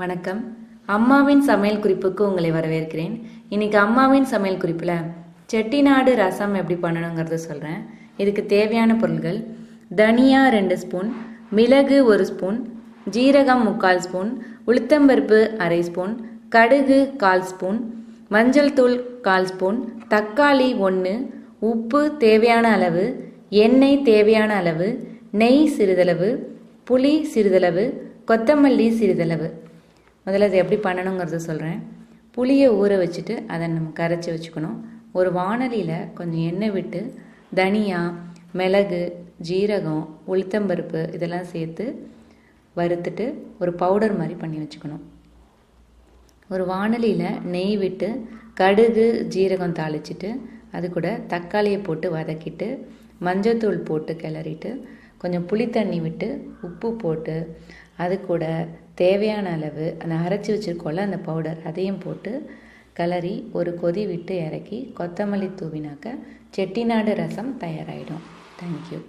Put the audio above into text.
வணக்கம். அம்மாவின் சமையல் குறிப்புக்கு உங்களை வரவேற்கிறேன். இன்னைக்கு அம்மாவின் சமையல் குறிப்பில் செட்டிநாடு ரசம் எப்படி பண்ணணுங்கிறத சொல்கிறேன் இதுக்கு தேவையான பொருள்கள் தனியா ரெண்டு ஸ்பூன் மிளகு ஒரு ஸ்பூன் ஜீரகம் முக்கால் ஸ்பூன் உளுத்தம்பருப்பு அரை ஸ்பூன் கடுகு கால் ஸ்பூன் மஞ்சள் தூள் கால் ஸ்பூன் தக்காளி ஒன்று உப்பு தேவையான அளவு எண்ணெய் தேவையான அளவு நெய் சிறிதளவு புளி சிறிதளவு கொத்தமல்லி சிறிதளவு. முதல்ல இது எப்படி பண்ணணுங்கிறத சொல்கிறேன் புளியை ஊற வச்சுட்டு அதை நம்ம கரைச்சி வச்சுக்கணும். ஒரு வாணலியில் கொஞ்சம் எண்ணெய் விட்டு தனியா மிளகு ஜீரகம் உளுத்தம்பருப்பு இதெல்லாம் சேர்த்து வறுத்துட்டு ஒரு பவுடர் மாதிரி பண்ணி வச்சுக்கணும். ஒரு வாணலியில் நெய் விட்டு கடுகு ஜீரகம் தாளிச்சிட்டு அது கூட தக்காளியை போட்டு வதக்கிட்டு மஞ்சத்தூள் போட்டு கிளறிட்டு கொஞ்சம் புளி தண்ணி விட்டு உப்பு போட்டு அது கூட தேவையான அளவு அந்த அரைச்சி வச்சுருக்கோம்ல அந்த பவுடர் அதையும் போட்டு கிளறி ஒரு கொதி விட்டு இறக்கி கொத்தமல்லி தூவினாக்க செட்டிநாடு ரசம் தயாராகிடும் தேங்க்யூ